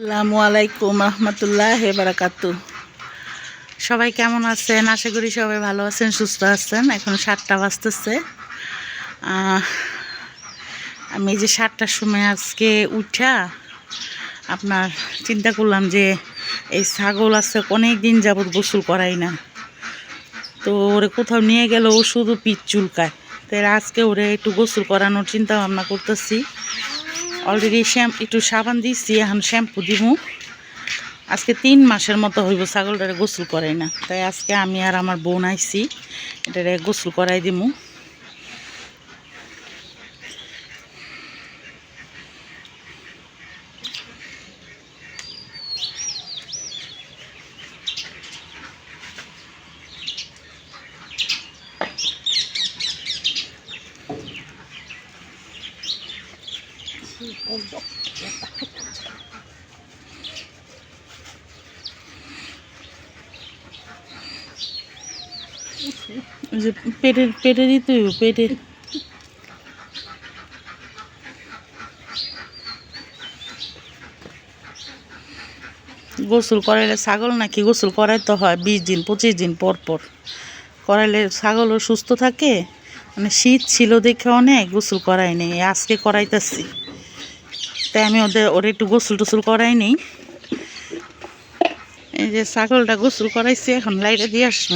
আসসালামু আলাইকুম রহমতুল্লাহ বারাকাতু সবাই কেমন আছেন? আশা করি সবাই ভালো আছেন, সুস্থ আছেন। এখন সাতটা বাজতেছে। আমি যে সাতটার সময় আজকে উঠা, আপনার চিন্তা করলাম যে এই ছাগল আছে অনেক দিন যাবত গোসল করাই না। তো ওরে কোথাও নিয়ে গেল ও শুধু পিচ চুলকায়। তো এর আজকে ওরে একটু গোসল করানোর চিন্তা ভাবনা করতেছি। অলরেডি শ্যাম একটু সাবান দিয়েছি এখন শ্যাম্পু দিমু। আজকে তিন মাসের মতো হইব ছাগলটারে গোসল করাই না। তাই আজকে আমি আর আমার বোন আইছি, এটারে গোসল করাই দিমু। যে পেটে পেটে দিতে হইব, পেটে। গোসল করাইলে ছাগল নাকি গোসল করাইতে হয় বিশ দিন, পঁচিশ দিন পর পর। করাইলে ছাগলও সুস্থ থাকে মানে শীত ছিল দেখে অনেক গোসল করাই নেই, আজকে করাইতেছি। তাই আমি ওদের, ওর একটু গোসল টোসল করাই নেই। এই যে ছাগলটা গোসল করাইছি, এখন লাইটে দিয়ে আসব।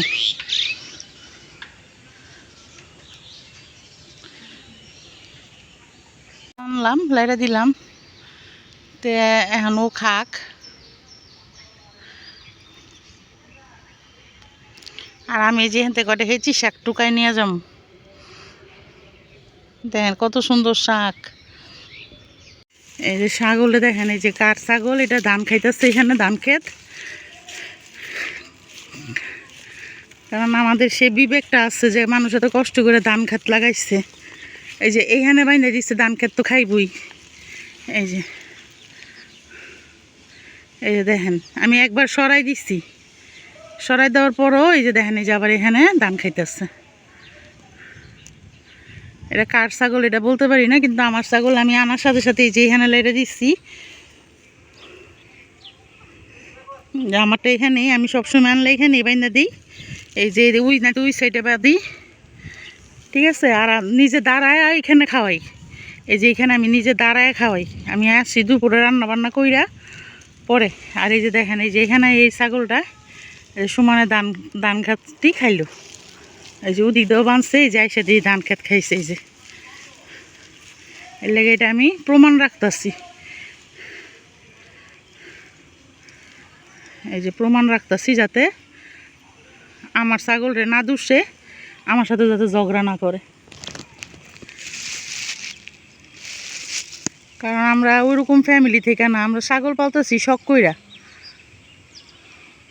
আনলাম লাইটা দিলাম। তে এখন ও খাক। আর আমি যে হেঁতে হেঁচি শাক টুকাই নিয়ে যাম। দেখেন কত সুন্দর শাক। এই যে ছাগলে দেখেন, এই যে কার ছাগল, এটা ধান খাইতেছে এখানে, ধান ক্ষেত। কারণ আমাদের সে বিবেকটা আছে যে মানুষ এত কষ্ট করে ধান খাত লাগাইছে। এই যে এইখানে বাইনে দিচ্ছে ধান খেত তো খাইবই। এই যে এই যে দেখেন, আমি একবার সরাই দিচ্ছি সরাই দেওয়ার পরও এই যে দেখেন, এই যে আবার এখানে ধান খাইতেছে। এটা কার ছাগল এটা বলতে পারি না, কিন্তু আমার ছাগল আমি আনার সাথে সাথে এই যে এখানে লেড়ে দিচ্ছি আমারটা এখানেই, আমি সবসময় আনলে এখানে বাইনা দিই। এই যে ওই না ওই সাইডে বা দিই ঠিক আছে? আর নিজে দাঁড়ায় এখানে খাওয়াই। এই যে এখানে আমি নিজে দাঁড়ায় খাওয়াই। আমি আসছি দুপুরে রান্না বান্না কইরা পরে। আর এই যে দেখেন, এই যে এখানে এই ছাগলটা সমানে ধান ধান খাতটি খাইলো। এই যে ওদিক দিয়েও বাঁধছে এই যে এসে দিয়ে ধান খেত খাইছে, এই যে। এর লেগে এটা আমি প্রমাণ রাখতেছি। এই যে প্রমাণ রাখতেছি যাতে আমার ছাগলরে না দুষে আমার সাথে যাতে ঝগড়া না করে। কারণ আমরা ওইরকম ফ্যামিলি থেকে না, আমরা ছাগল পালতেছি শখ কইরা।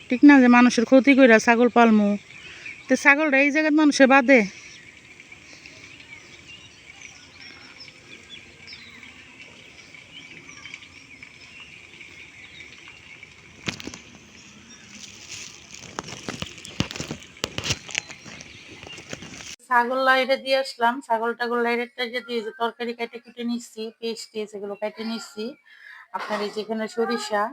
ঠিক না যে মানুষের ক্ষতি কইরা ছাগল পালমু। তো ছাগলটা এই জায়গায় মানুষে বাদে। ছাগল লাইরে দিয়ে আসলাম, ছাগল টাগল লাইরেরটা যে দিয়ে তরকারি কেটে কেটে নিচ্ছি, পেস্ট টেস্ট এগুলো কেটে নিচ্ছি। আপনার এই যেখানে সরিষা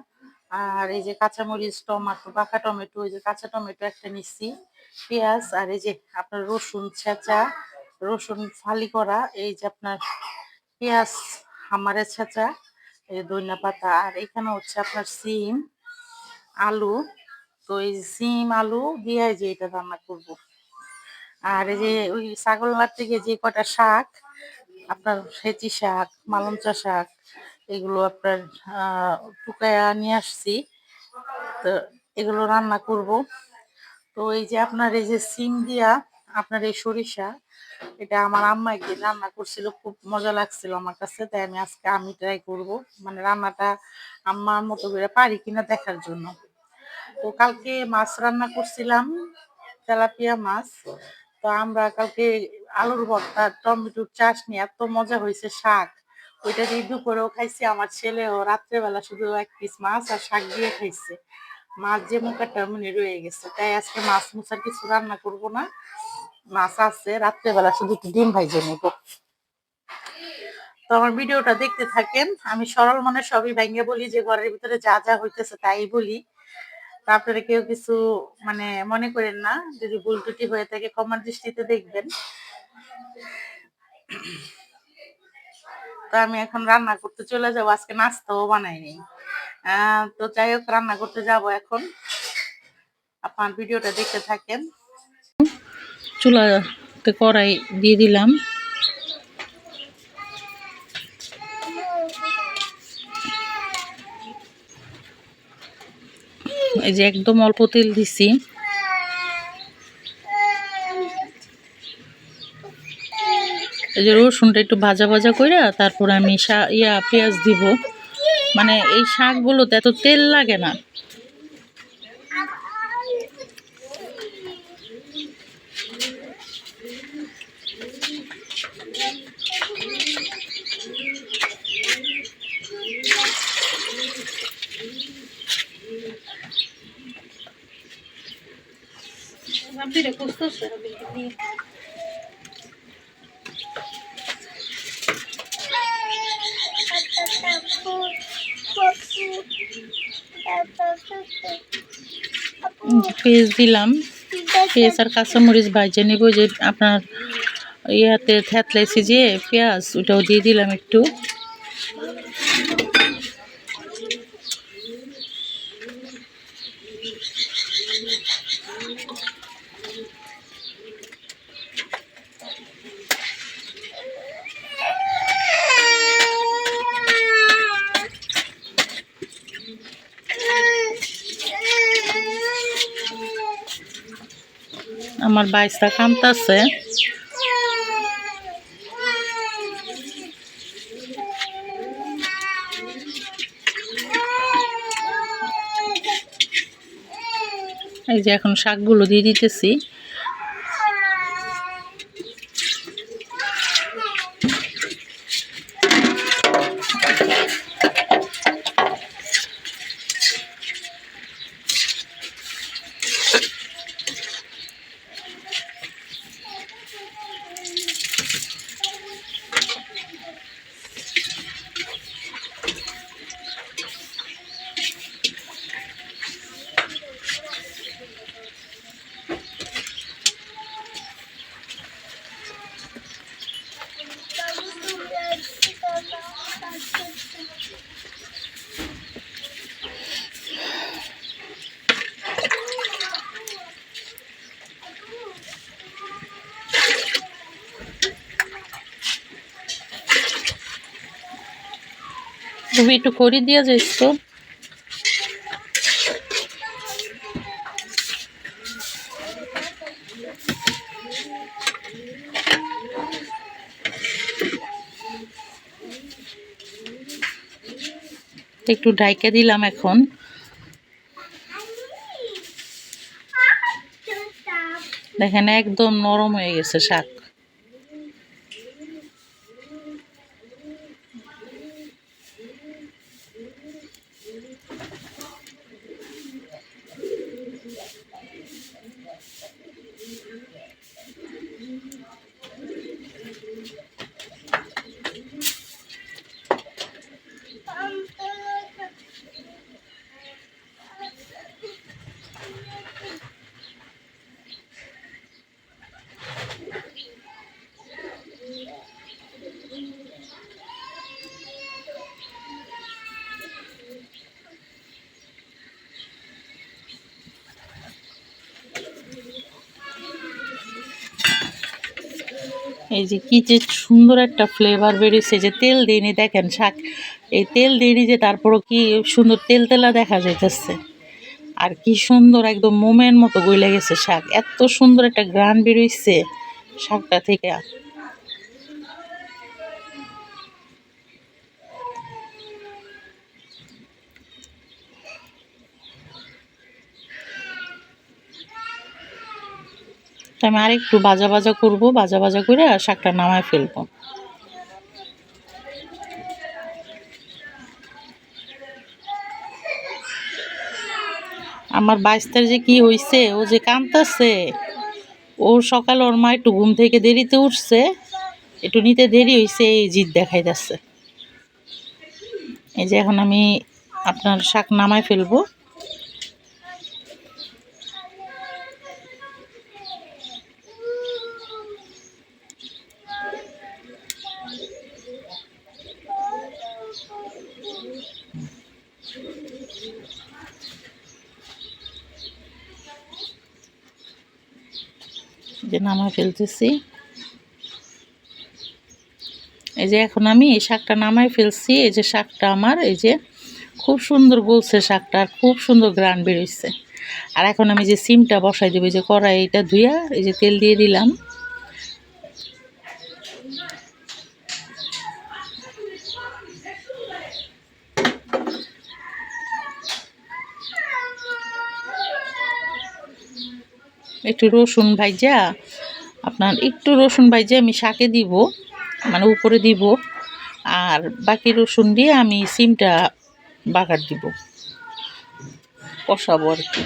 আর এই যে কাঁচামরিচ, টমেটো, পাকা টমেটো, এই যে কাঁচা টমেটো একটা নিচ্ছি, পেঁয়াজ আর এই যে আপনার রসুন ছেঁচা, রসুন ফালি করা, এই যে আপনার পেঁয়াজ হামারে ছেঁচা, এই যে ধনিয়া পাতা আর এখানে হচ্ছে আপনার সিম, আলু। তো এই সিম, আলু দিয়ে যে এটা রান্না করব। আর এই যে ওই ছাগল মার থেকে যে কটা শাক, আপনার হেঁচি শাক, মালঞ্চা শাক, এগুলো আপনার টুকায়া নিয়ে আসছি। তো এগুলো রান্না করব। তো এই যে আপনার এই যে সিম দিয়া আপনার এই সরিষা, এটা আমার আম্মা একদিন রান্না করছিল, খুব মজা লাগছিল আমার কাছে। তাই আমি আজকে আমি ট্রাই করব। মানে রান্নাটা আম্মার মতো করে পারি কিনা দেখার জন্য। তো কালকে মাছ রান্না করছিলাম, তেলাপিয়া মাছ। তো আমরা কালকে আলুর ভর্তা, টমেটোর চাটনি এত মজা হয়েছে শাক। ওইটা দিয়ে দুপুরেও খাইছি, আমার ছেলেও রাত্রেবেলা শুধু এক পিস মাছ আর শাক দিয়ে খাইছে। মাছ যে মুখাটা মনে রয়ে গেছে, তাই আজকে মাছ মুছার কিছু রান্না করব না। মাছ আছে, রাত্রেবেলা শুধু ডিম ভাইজে নেব। তো আমার ভিডিওটা দেখতে থাকেন, আমি সরল মনে সবই ভেঙে বলি যে ঘরের ভিতরে যা যা হইতেছে তাই বলি। আপনারা কেউ কিছু মানে মনে করেন না? যদি ভুল ত্রুটি হয়ে থাকে ক্ষমার দৃষ্টিতে দেখবেন। তো আমি এখন রান্না করতে চলে যাব। আজকে নাস্তাও বানাইনি। তো যাই হোক, রান্না করতে যাব এখন। আপনার ভিডিওটা দেখতে থাকেন। চুলাতে কড়াই দিয়ে দিলাম। এই যে একদম অল্প তেল দিছি। এই যে রসুনটা একটু ভাজা ভাজা করে তারপর আমি ইয়া পেঁয়াজ দিব। মানে এই শাকগুলোতে এত তেল লাগে না। পেঁয়াজ দিলাম। পেঁয়াজ আর কাঁচামরিচ ভাজে নেব যে আপনার ইয়াতে থ্যাতলাইছি যে পেঁয়াজ, ওটাও দিয়ে দিলাম একটু। আমার বাইশটা কামতাছে। এই যে এখন শাকগুলো দিয়ে দিতেছি। তুমি একটু খড়ি দিয়ে যাইস তো একটু ঢাইকা দিলাম এখন। দেখেন একদম নরম হয়ে গেছে শাক। এই যে কি যে সুন্দর একটা ফ্লেভার বেরিয়েছে যে তেল দিইনি দেখেন শাক। এই তেল দিইনি যে তারপরও কি সুন্দর তেল তেলা দেখা যাইতেছে। আর কি সুন্দর একদম মোমের মতো গইলে গেছে শাক। এত সুন্দর একটা গ্রান বেরোইছে শাকটা থেকে। তো আমি আরেকটু ভাজা ভাজা করব ভাজা ভাজা করে আর শাকটা নামায় ফেলব। আমার বাইশটার যে কি হইছে, ও যে কাঁদতেছে ওর সকালে ওর মা একটু ঘুম থেকে দেরিতে উঠছে, একটু নিতে দেরি হয়েছে এই জিদ দেখাই যাচ্ছে এই যে এখন আমি আপনার শাক নামায় ফেলব। যে নামা ফেলতেছি। এই যে এখন আমি এই শাকটা নামায় ফেলছি, এই যে শাকটা আমার, এই যে খুব সুন্দর গলছে শাকটা আর খুব সুন্দর গ্রান বেরোচ্ছে আর এখন আমি যে সিমটা বসাই দেবো যে কড়াইটা ধুইয়া এই যে তেল দিয়ে দিলাম। একটু রসুন ভাইজা, আপনার একটু রসুন ভাইজা আমি শাকে দিব মানে উপরে দিব, আর বাকি রসুন দিয়ে আমি সিমটা বাগার দিব, কষাবো আর কি।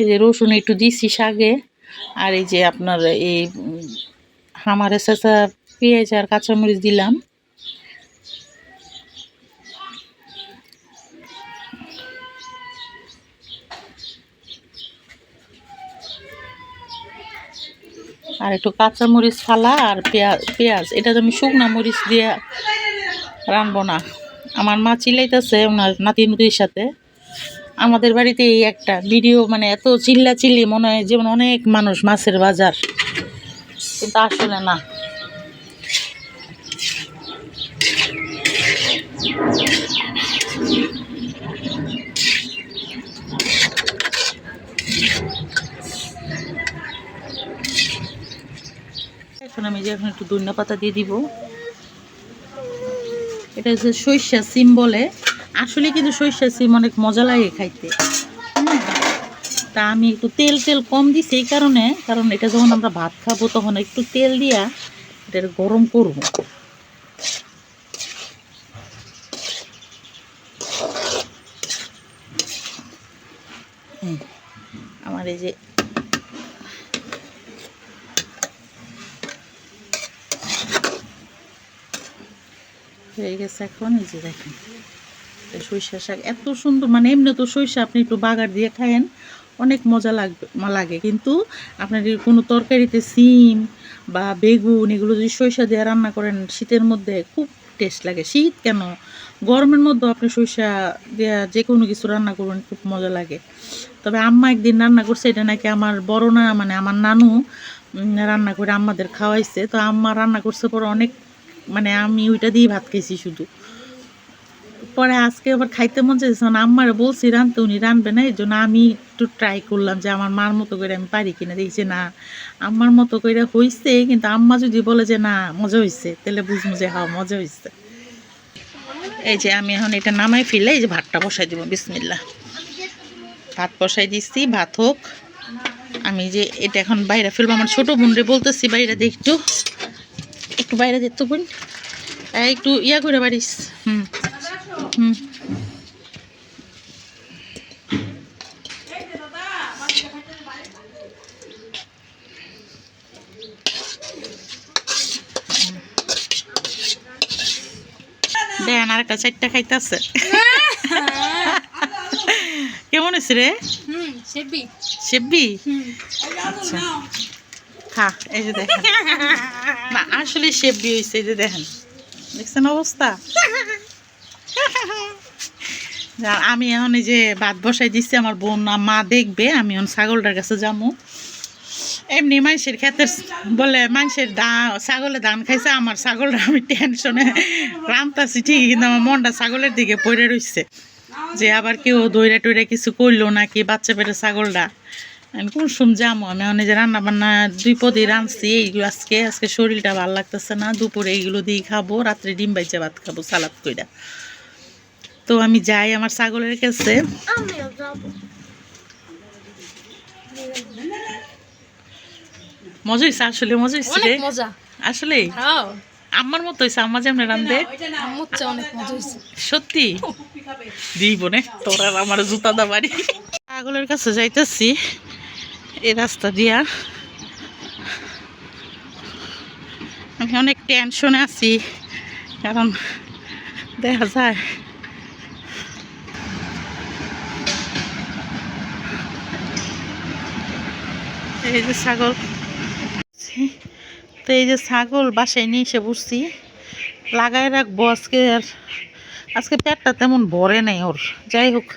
এই যে রসুন একটু দিছি শাকে, আর এই যে আপনার এই হামারে চেঁচা পেঁয়াজ আর কাঁচামরিচ দিলাম। আর একটু কাঁচামরিচ ফালা আর পেঁয়াজ পেঁয়াজ, এটা তো আমি শুকনা মরিচ দিয়ে রানবো না। আমার মা চিলাইতেছে, ওনার নাতি নদীর সাথে। আমাদের বাড়িতে এই একটা ভিডিও মানে এত চিল্লা চিল্লি মনে হয় যেমন অনেক মানুষ মাছের বাজার। কিন্তু আসলে না। এখন আমি যে এখন একটু ধনিয়া পাতা দিয়ে দিব। এটা হচ্ছে সরিষা সিম বলে। আসলে কিন্তু সরিষা সিম অনেক মজা লাগে খাইতে। তা আমি একটু তেল তেল কম দিছি এই কারণে, কারণ এটা যখন আমরা ভাত খাব তখন একটু তেল দিয়া এটা গরম করব। আমার এই যে হয়ে গেছে এখন, এই যে দেখেন। সরিষা শাক। এত সুন্দর মানে এমনি তো সরিষা আপনি একটু বাগার দিয়ে খায়েন, অনেক মজা লাগবে লাগে। কিন্তু আপনার কোনো তরকারিতে সিম বা বেগুন এগুলো যদি সরিষা দিয়ে রান্না করেন, শীতের মধ্যে খুব টেস্ট লাগে। শীত কেন? গরমের মধ্যেও আপনি সরিষা দেওয়া যে কোনো কিছু রান্না করবেন, খুব মজা লাগে। তবে আম্মা একদিন রান্না করছে, এটা নাকি আমার বড় না মানে আমার নানু রান্না করে আম্মাদের খাওয়াইছে। তো আম্মা রান্না করছে পরে অনেক মানে আমি ওইটা দিয়ে ভাত খেয়েছি শুধু। পরে আজকে আবার খাইতে মন চাইছে মানে আম্মারে বলছি, রানতে উনি রানবে না। এই জন্য আমি একটু ট্রাই করলাম যে আমার মার মতো করে আমি পারি কিনা। দেখছি না, আম্মার মতো করে হইছে, কিন্তু আম্মা যদি বলে যে না, মজা হয়েছে তাহলে বুঝব যে হ্যাঁ মজা হয়েছে এই যে আমি এখন এটা নামাই ফেলে, এই যে ভাতটা বসাই দিব বিসমিল্লা ভাত বসাই দিচ্ছি ভাত হোক। আমি যে এটা এখন বাইরে ফেলব, আমার ছোটো বোন রে বলতেছি, বাইরে দে একটু। একটু বাইরে দেখতো বোন। একটু ইয়া করে পারিস হুম। হুম। আর একটা চারটা খাইতেছে। কেমন হয়েছে রে? হুম সেবি সেব্বি? আচ্ছা। খা এই যে দেখেন। না আসলে সেব্বি হয়েছে এই যে দেখেন। দেখছেন অবস্থা? আমি এখন এই যে ভাত বসাই দিচ্ছি আমার বোন মা দেখবে, আমি এখন ছাগলটার কাছে যাব এমনি মানুষের ক্ষেতের বলে মানুষের দা ছাগলে ধান খাইছে, আমার ছাগলটা আমি টেনশনে রামতাছি, ঠিকই, কিন্তু আমার মনটা ছাগলের দিকে পড়ে রইছে। যে আবার কেউ দইরা টইরা কিছু করল নাকি বাচ্চা পেটে ছাগলটা? আমি কোন সুম যামো, আমি অনেক যে রান্না বান্না দুই পদে রাঁধছি, এইগুলো আজকে আজকে শরীরটা ভালো লাগতেছে না, দুপুরে এইগুলো দিয়ে খাব, রাত্রে ডিম বাইচা ভাত খাব, সালাদ কইরা। তো আমি যাই আমার ছাগলের কাছে। মজা হয়েছে আসলে মজা হয়েছে মজা। আসলে? হ্যাঁ। আমার মতো হয়েছে যেমন রান্ধে। সত্যি? দিব নে তোর আর আমার জুতা দা বাড়ি ছাগলের কাছে যাইতেছি এই রাস্তা দিয়া। আমি অনেক টেনশনে আছি কারণ দেখা যায় এই যে ছাগল। তো এই যে ছাগল বাসায় নিয়ে এসে বসছি। লাগাই রাখব আজকে আর আজকে পেটটা তেমন ভরে নাই ওর। যাই হোক।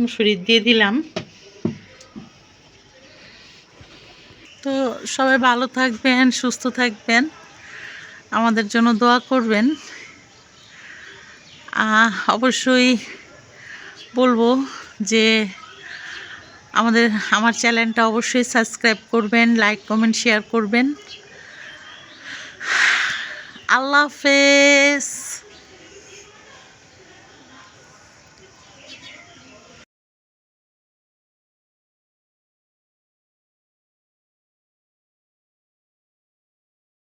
মুসুরি দিয়ে দিলাম। তো সবাই ভালো থাকবেন, সুস্থ থাকবেন। আমাদের জন্য দোয়া করবেন। অবশ্যই বলব যে আমাদের, আমার চ্যানেলটা অবশ্যই সাবস্ক্রাইব করবেন লাইক কমেন্ট শেয়ার করবেন। আল্লাহ হাফেজ।